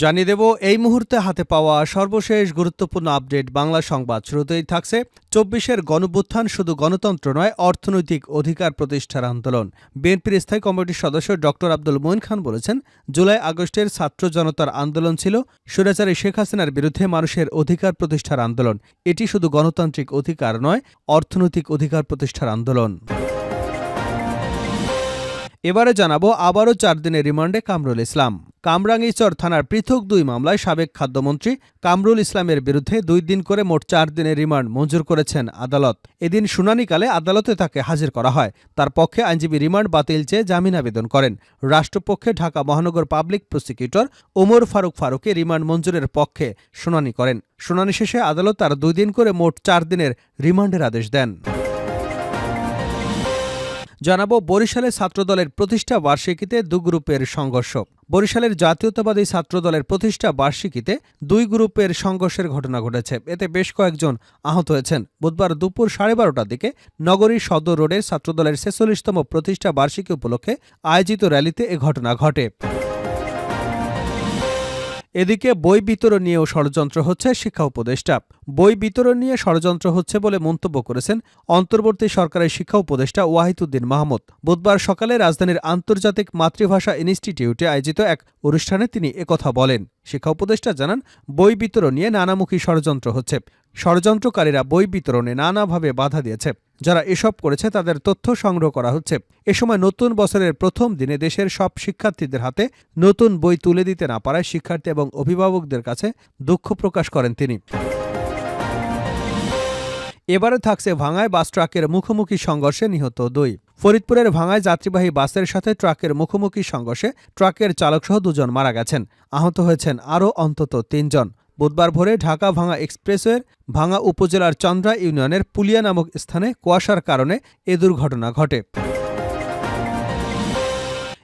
জানিয়ে দেব, এই মুহূর্তে হাতে পাওয়া সর্বশেষ গুরুত্বপূর্ণ আপডেট বাংলা সংবাদ। শুরুতেই থাকছে চব্বিশের গণভ্যুত্থান শুধু গণতন্ত্র নয়, অর্থনৈতিক অধিকার প্রতিষ্ঠার আন্দোলন। বিএনপির স্থায়ী কমিটির সদস্য ড আব্দুল মঈন খান বলেছেন, জুলাই আগস্টের ছাত্র জনতার আন্দোলন ছিল স্বৈরাচারী শেখ হাসিনার বিরুদ্ধে মানুষের অধিকার প্রতিষ্ঠার আন্দোলন। এটি শুধু গণতান্ত্রিক অধিকার নয়, অর্থনৈতিক অধিকার প্রতিষ্ঠার আন্দোলন। এবারে জানাব আবারও চার দিনের রিমান্ডে কামরুল ইসলাম। কামরাঙ্গীচর থানার পৃথক দুই মামলায় সাবেক খাদ্যমন্ত্রী কামরুল ইসলামের বিরুদ্ধে দুই দিন করে মোট চার দিনের রিমান্ড মঞ্জুর করেছেন আদালত। এদিন শুনানিকালে আদালতে তাকে হাজির করা হয়। তার পক্ষে আইনজীবী রিমান্ড বাতিল চেয়ে জামিন আবেদন করেন। রাষ্ট্রপক্ষে ঢাকা মহানগর পাবলিক প্রসিকিউটর ওমর ফারুক ফারুকে রিমান্ড মঞ্জুরের পক্ষে শুনানি করেন। শুনানি শেষে আদালত তার দুই দিন করে মোট চার দিনের রিমান্ডের আদেশ দেন। জানাব বরিশালে ছাত্রদলের প্রতিষ্ঠা বার্ষিকীতে দু গ্রুপের সংঘর্ষ। বরিশালের জাতীয়তাবাদী ছাত্রদলের প্রতিষ্ঠা বার্ষিকীতে দুই গ্রুপের সংঘর্ষের ঘটনা ঘটেছে। এতে বেশ কয়েকজন আহত হয়েছেন। বুধবার দুপুর সাড়ে বারোটার দিকে নগরীর সদর রোডের ছাত্রদলের ছেচল্লিশতম প্রতিষ্ঠা বার্ষিকী উপলক্ষে আয়োজিত র্যালিতে এ ঘটনা ঘটে। এদিকে বই বিতরণ নিয়েও ষড়যন্ত্র হচ্ছে শিক্ষা উপদেষ্টা। বই বিতরণ নিয়ে ষড়যন্ত্র হচ্ছে বলে মন্তব্য করেছেন অন্তর্বর্তী সরকারের শিক্ষা উপদেষ্টা ওয়াহিদুদ্দিন মাহমুদ। বুধবার সকালে রাজধানীর আন্তর্জাতিক মাতৃভাষা ইনস্টিটিউটে আয়োজিত এক অনুষ্ঠানে তিনি একথা বলেন। শিক্ষা উপদেষ্টা জানান, বই বিতরণ নিয়ে নানামুখী ষড়যন্ত্র হচ্ছে। ষড়যন্ত্রকারীরা বই বিতরণে নানাভাবে বাধা দিয়েছে। যারা এসব করেছে তাদের তথ্য সংগ্রহ করা হচ্ছে। এ সময় নতুন বছরের প্রথম দিনে দেশের সব শিক্ষার্থীদের হাতে নতুন বই তুলে দিতে না পারায় শিক্ষার্থী এবং অভিভাবকদের কাছে দুঃখ প্রকাশ করেন তিনি। এবারে থাকছে ভাঙায় বাস ট্রাকের মুখোমুখি সংঘর্ষে নিহত দুই। ফরিদপুরের ভাঙায় যাত্রীবাহী বাসের সাথে ট্রাকের মুখোমুখি সংঘর্ষে ট্রাকের চালকসহ দুজন মারা গেছেন। আহত হয়েছেন আরও অন্তত তিনজন। বুধবার ভোরে ঢাকা ভাঙা এক্সপ্রেসওয়ের ভাঙা উপজেলার চন্দ্রা ইউনিয়নের পুলিয়া নামক স্থানে কুয়াশার কারণে এ দুর্ঘটনা ঘটে।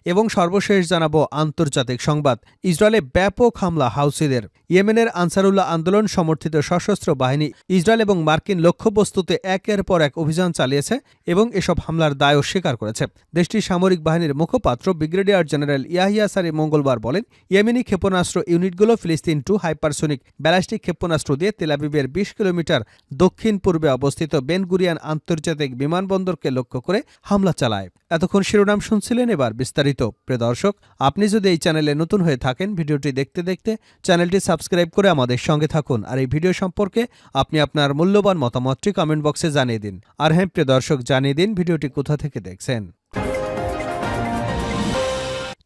এবং সর্বশেষ জানাব আন্তর্জাতিক সংবাদ। ইসরায়েলে ব্যাপক হামলা হাউসিদের। ইয়েমেনের আনসারুল্লাহ আন্দোলন সমর্থিত সশস্ত্র বাহিনী ইসরায়েল এবং মার্কিন লক্ষ্যবস্তুতে একের পর এক অভিযান চালিয়েছে এবং এসব হামলার দায়ও স্বীকার করেছে। দেশটির সামরিক বাহিনীর মুখপাত্র ব্রিগেডিয়ার জেনারেল ইয়াহিয়া সারি মঙ্গলবার বলেন, ইয়েমেনি ক্ষেপণাস্ত্র ইউনিটগুলো ফিলিস্তিন টু হাইপারসোনিক ব্যালাস্টিক ক্ষেপণাস্ত্র দিয়ে তেলাবিবের বিশ কিলোমিটার দক্ষিণ পূর্বে অবস্থিত বেনগুরিয়ান আন্তর্জাতিক বিমানবন্দরকে লক্ষ্য করে হামলা চালায়। এতক্ষণ শিরোনাম শুনছিলেন এবার বিস্তারিত। প্রিয় দর্শক, আপনি যদি এই চ্যানেলে নতুন হয়ে থাকেন, ভিডিওটি দেখতে দেখতে চ্যানেলটি সাবস্ক্রাইব করে আমাদের সঙ্গে থাকুন। আর এই ভিডিও সম্পর্কে আপনি আপনার মূল্যবান মতামতটি কমেন্ট বক্সে জানিয়ে দিন। আর হ্যাঁ প্রিয় দর্শক, জানিয়ে দিন ভিডিওটি কোথা থেকে দেখছেন।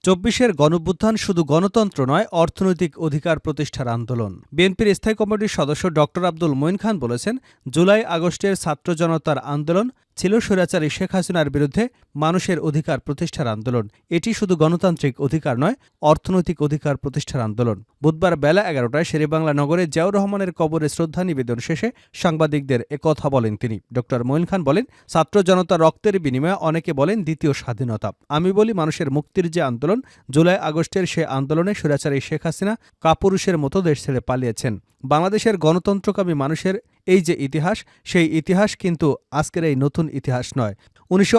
চব্বিশের গণভ্যুত্থান শুধু গণতন্ত্র নয়, অর্থনৈতিক অধিকার প্রতিষ্ঠার আন্দোলন। বিএনপির স্থায়ী কমিটির সদস্য ড আব্দুল মঈন খান বলেছেন, জুলাই আগস্টের ছাত্র জনতার আন্দোলন ছিল স্বৈরাচারী শেখ হাসিনার বিরুদ্ধে মানুষের অধিকার প্রতিষ্ঠার আন্দোলন। এটি শুধু গণতান্ত্রিক অধিকার নয়, অর্থনৈতিক অধিকার প্রতিষ্ঠার আন্দোলন। বুধবার বেলা এগারোটায় শেরেবাংলা নগরে জিয়াউর রহমানের কবরে শ্রদ্ধা নিবেদন শেষে সাংবাদিকদের একথা বলেন তিনি। ড. মঈন খান বলেন, ছাত্র জনতা রক্তের বিনিময়ে অনেকে বলেন দ্বিতীয় স্বাধীনতা। আমি বলি মানুষের মুক্তির যে আন্দোলন, জুলাই আগস্টের সে আন্দোলনে স্বৈরাচারী শেখ হাসিনা কাপুরুষের মতো দেশ ছেড়ে পালিয়েছেন। বাংলাদেশের গণতন্ত্রকামী মানুষের এই যে ইতিহাস, সেই ইতিহাস কিন্তু আজকের এই নতুন ইতিহাস নয়। উনিশশো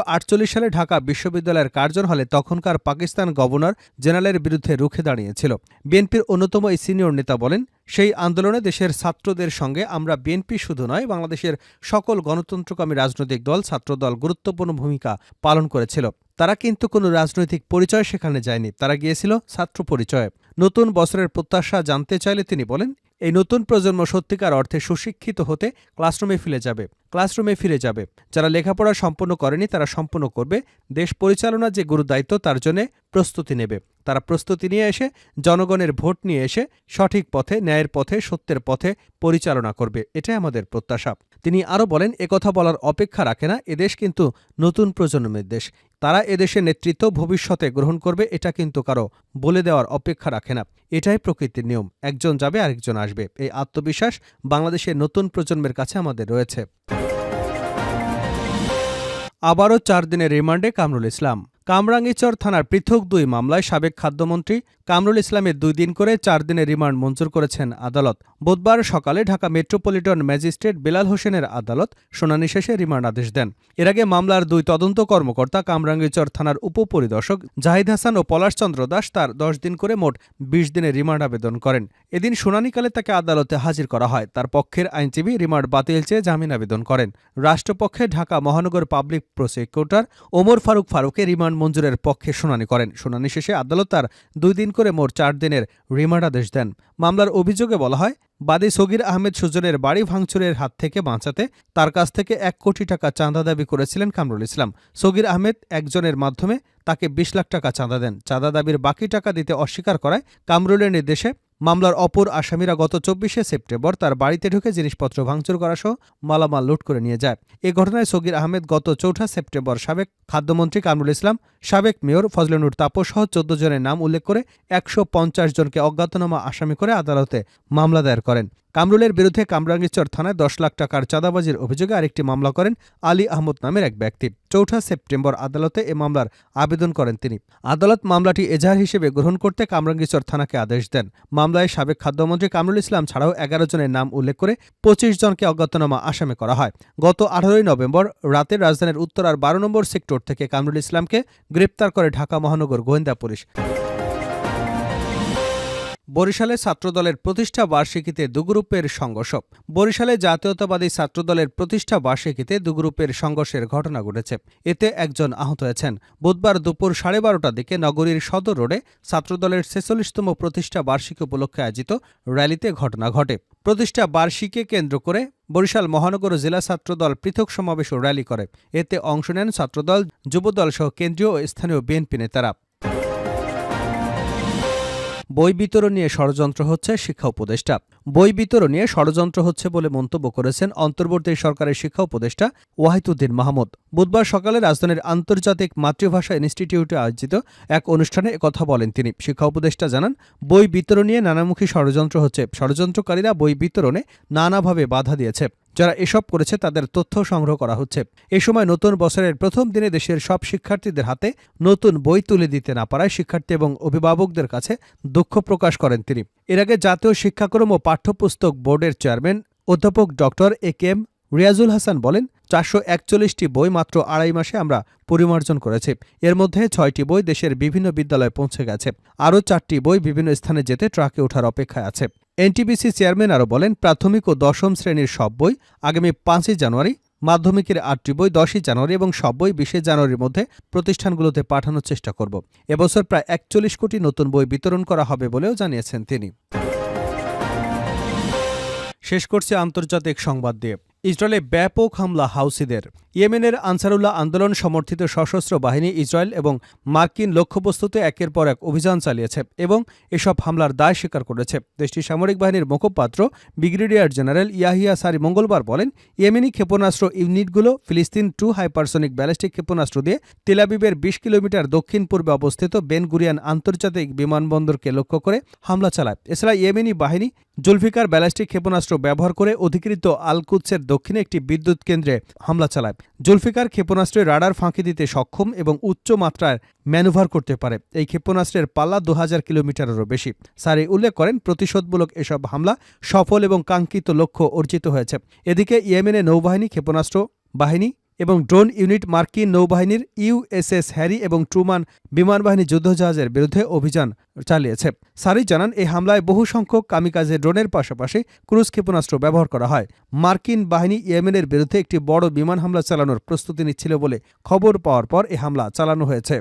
সালে ঢাকা বিশ্ববিদ্যালয়ের কার্জন হলে তখনকার পাকিস্তান গভর্নর জেনারেলের বিরুদ্ধে রুখে দাঁড়িয়েছিল। বিএনপির অন্যতম এই সিনিয়র নেতা বলেন, সেই আন্দোলনে দেশের ছাত্রদের সঙ্গে আমরা বিএনপি শুধু নয়, বাংলাদেশের সকল গণতন্ত্রকামী রাজনৈতিক দল, ছাত্রদল গুরুত্বপূর্ণ ভূমিকা পালন করেছিল। তারা কিন্তু কোনো রাজনৈতিক পরিচয় সেখানে যায়নি। তারা গিয়েছিল ছাত্র পরিচয়ে। নতুন বছরের প্রত্যাশা জানতে চাইলে তিনি বলেন এই নতুন প্রজন্ম সত্যিকার অর্থে সুশিক্ষিত হতে ক্লাসরুমে ফিরে যাবে, ক্লাসরুমে ফিরে যাবে। যারা লেখাপড়া সম্পন্ন করেনি, তারা সম্পন্ন করবে। দেশ পরিচালনার যে গুরুদায়িত্ব, তার জন্য প্রস্তুতি নেবে। তারা প্রস্তুতি নিয়ে এসে, জনগণের ভোট নিয়ে এসে সঠিক পথে, ন্যায়ের পথে, সত্যের পথে পরিচালনা করবে। এটাই আমাদের প্রত্যাশা। তিনি আরও বলেন একথা বলার অপেক্ষা রাখে না। এদেশ কিন্তু নতুন প্রজন্মের দেশ। তারা এদেশের নেতৃত্ব ভবিষ্যতে গ্রহণ করবে, এটা কিন্তু কারও বলে দেওয়ার অপেক্ষা রাখে না। এটাই প্রকৃতির নিয়ম। একজন যাবে, আরেকজন আসবে। এই আত্মবিশ্বাস বাংলাদেশের নতুন প্রজন্মের কাছে আমাদের রয়েছে। আবারও চার দিনের রিমান্ডে কামরুল ইসলাম। কামরাঙ্গীচর থানার পৃথক দুই মামলায় সাবেক খাদ্যমন্ত্রী কামরুল ইসলামের দুই দিন করে চার দিনের রিমান্ড মঞ্জুর করেছেন আদালত। বুধবার সকালে ঢাকা মেট্রোপলিটন ম্যাজিস্ট্রেট বেলাল হোসেনের আদালত শুনানি শেষে রিমান্ড আদেশ দেন। এর আগে মামলার দুই তদন্ত কর্মকর্তা কামরাঙ্গীচর থানার উপপরিদর্শক জাহিদ হাসান ও পলাশচন্দ্র দাস তার দশ দিন করে মোট বিশ দিনের রিমান্ড আবেদন করেন। এদিন শুনানিকালে তাকে আদালতে হাজির করা হয়। তার পক্ষের আইনজীবী রিমান্ড বাতিল চেয়ে জামিন আবেদন করেন। রাষ্ট্রপক্ষে ঢাকা মহানগর পাবলিক প্রসিকিউটর ওমর ফারুক ফারুকে রিমান্ড মঞ্জুরের পক্ষে শুনানি করেন। শুনানি শেষে আদালত তার দুই দিন করে মোট চার দিনের রিমান্ড আদেশ দেন। মামলার অভিযোগে বলা হয়, বাদী সগির আহমেদ সুজনের বাড়ি ভাঙচুরের হাত থেকে বাঁচাতে তার কাছ থেকে এক কোটি টাকা চাঁদা দাবি করেছিলেন কামরুল ইসলাম। সগির আহমেদ একজনের মাধ্যমে তাকে বিশ লাখ টাকা চাঁদা দেন। চাঁদা দাবির বাকি টাকা দিতে অস্বীকার করায় কামরুলের নির্দেশে মামলার অপর আসামিরা গত চব্বিশে সেপ্টেম্বর তার বাড়িতে ঢুকে জিনিসপত্র ভাঙচুর করা সহ মালামাল লুট করে নিয়ে যায়। এ ঘটনায় সগির আহমেদ গত চৌঠা সেপ্টেম্বর সাবেক খাদ্যমন্ত্রী কামরুল ইসলাম, সাবেক মেয়র ফজলেনুর তাপস সহ চোদ্দ জনের নাম উল্লেখ করে একশো পঞ্চাশ জনকে অজ্ঞাতনামা আসামি করে আদালতে মামলা দায়ের করেন। কামরুলের বিরুদ্ধে কামরাঙ্গীরচর থানায় দশ লাখ টাকার চাঁদাবাজির অভিযোগে আরেকটি মামলা করেন আলী আহমদ নামের এক ব্যক্তি। চৌঠা সেপ্টেম্বর আদালতে এ মামলার আবেদন করেন তিনি। আদালত মামলাটি এজাহার হিসেবে গ্রহণ করতে কামরাঙ্গীরচর থানাকে আদেশ দেন। মামলায় সাবেক খাদ্যমন্ত্রী কামরুল ইসলাম ছাড়াও এগারো জনের নাম উল্লেখ করে পঁচিশ জনকে অজ্ঞাতনামা আসামি করা হয়। গত আঠারোই নভেম্বর রাতে রাজধানীর উত্তরার বারো নম্বর সেক্টর থেকে কামরুল ইসলামকে গ্রেপ্তার করে ঢাকা মহানগর গোয়েন্দা পুলিশ। বরিশালে ছাত্রদলের প্রতিষ্ঠা বার্ষিকীতে দুগ্রুপের সংঘর্ষ। বরিশালে জাতীয়তাবাদী ছাত্রদলের প্রতিষ্ঠা বার্ষিকীতে দুগ্রুপের সংঘর্ষের ঘটনা ঘটেছে। এতে একজন আহত হয়েছেন। বুধবার দুপুর সাড়ে বারোটার দিকে নগরীর সদর রোডে ছাত্রদলের ছেচল্লিশতম প্রতিষ্ঠা বার্ষিকী উপলক্ষে আয়োজিত র্যালিতে ঘটনা ঘটে। প্রতিষ্ঠা বার্ষিকী কেন্দ্র করে বরিশাল মহানগর জেলা ছাত্রদল পৃথক সমাবেশ ও র্যালি করে। এতে অংশ নেন ছাত্রদল, যুবদল সহ কেন্দ্রীয় ও স্থানীয় বিএনপি নেতারা। বই বিতরণ নিয়ে ষড়যন্ত্র হচ্ছে শিক্ষা উপদেষ্টা। বই বিতরণ নিয়ে ষড়যন্ত্র হচ্ছে বলে মন্তব্য করেছেন অন্তর্বর্তী সরকারের শিক্ষা উপদেষ্টা ওয়াহিদুদ্দিন মাহমুদ। বুধবার সকালে রাজধানীর আন্তর্জাতিক মাতৃভাষা ইনস্টিটিউটে আয়োজিত এক অনুষ্ঠানে কথা বলেন তিনি। শিক্ষা উপদেষ্টা জানান, বই বিতরণ নিয়ে নানামুখী ষড়যন্ত্র হচ্ছে। ষড়যন্ত্রকারীরা বই বিতরণে নানাভাবে বাধা দিয়েছে। যারা এসব করেছে তাদের তথ্য সংগ্রহ করা হচ্ছে। এ সময় নতুন বছরের প্রথম দিনে দেশের সব শিক্ষার্থীদের হাতে নতুন বই তুলে দিতে না পারায় শিক্ষার্থী এবং অভিভাবকদের কাছে দুঃখ প্রকাশ করেন তিনি। এর আগে জাতীয় শিক্ষাক্রম ও পাঠ্যপুস্তক বোর্ডের চেয়ারম্যান অধ্যাপক doctor A K M Riazul Hasan বলেন, চারশো একচল্লিশটি বই মাত্র আড়াই মাসে আমরা পরিমার্জন করেছি। এর মধ্যে ছয়টি বই দেশের বিভিন্ন বিদ্যালয়ে পৌঁছে গেছে। আরও চারটি বই বিভিন্ন স্থানে যেতে ট্রাকে ওঠার অপেক্ষায় আছে। এনটিবিসি চেয়ারম্যান আরও বলেন, প্রাথমিক ও দশম শ্রেণির সব বই আগামী পাঁচই জানুয়ারি, মাধ্যমিকের আটটি বই দশই জানুয়ারি এবং সব বই বিশে জানুয়ারির মধ্যে প্রতিষ্ঠানগুলোতে পাঠানোর চেষ্টা করব। এবছর প্রায় একচল্লিশ কোটি নতুন বই বিতরণ করা হবে বলেও জানিয়েছেন তিনি। শেষ করছে আন্তর্জাতিক সংবাদ দিয়ে। ইসরায়েলে ব্যাপক হামলা হাউসিদের। ইয়েমেনের আনসারুল্লাহ আন্দোলন সমর্থিত সশস্ত্র বাহিনী ইসরায়েল এবং মার্কিন লক্ষ্যবস্তুতে একের পর এক অভিযান চালিয়েছে এবং এসব হামলার দায় স্বীকার করেছে। দেশটির সামরিক বাহিনীর মুখপাত্র, ব্রিগেডিয়ার জেনারেল ইয়াহিয়া সারি মঙ্গলবার বলেন, ইয়েমেনি ক্ষেপণাস্ত্র ইউনিটগুলো ফিলিস্তিন টু হাইপারসনিক ব্যালিস্টিক ক্ষেপণাস্ত্র দিয়ে তেলাবিবের বিশ কিলোমিটার দক্ষিণ পূর্বে অবস্থিত বেন গুরিয়ান আন্তর্জাতিক বিমানবন্দরকে লক্ষ্য করে হামলা চালায়। এছাড়া ইয়েমেনি বাহিনী জুলফিকার ব্যালিস্টিক ক্ষেপণাস্ত্র ব্যবহার করে অধিকৃত আলকুৎসের দক্ষিণে একটি বিদ্যুৎ কেন্দ্রে হামলা চালায়। জুলফিকার ক্ষেপণাস্ত্রের রাডার ফাঁকি দিতে সক্ষম এবং উচ্চ মাত্রায় ম্যানুভার করতে পারে। এই ক্ষেপণাস্ত্রের পাল্লা দু হাজার কিলোমিটারেরও বেশি। সারি উল্লেখ করেন, প্রতিশোধমূলক এসব হামলা সফল এবং কাঙ্ক্ষিত লক্ষ্য অর্জিত হয়েছে। এদিকে ইয়েমেনে নৌবাহিনী, ক্ষেপণাস্ত্র বাহিনী এবং ড্রোন ইউনিট মার্কিন নৌবাহিনীর ইউএসএস হ্যারি এবং ট্রুমান বিমানবাহিনী যুদ্ধজাহাজের বিরুদ্ধে অভিযান চালিয়েছে। সারি জানান, এই হামলায় বহু সংখ্যক কামিকাজে ড্রোনের পাশাপাশি ক্রুজ ক্ষেপণাস্ত্র ব্যবহার করা হয়। মার্কিন বাহিনী ইয়েমেনের বিরুদ্ধে একটি বড় বিমান হামলা চালানোর প্রস্তুতি নিচ্ছিল বলে খবর পাওয়ার পর এই হামলা চালানো হয়েছে।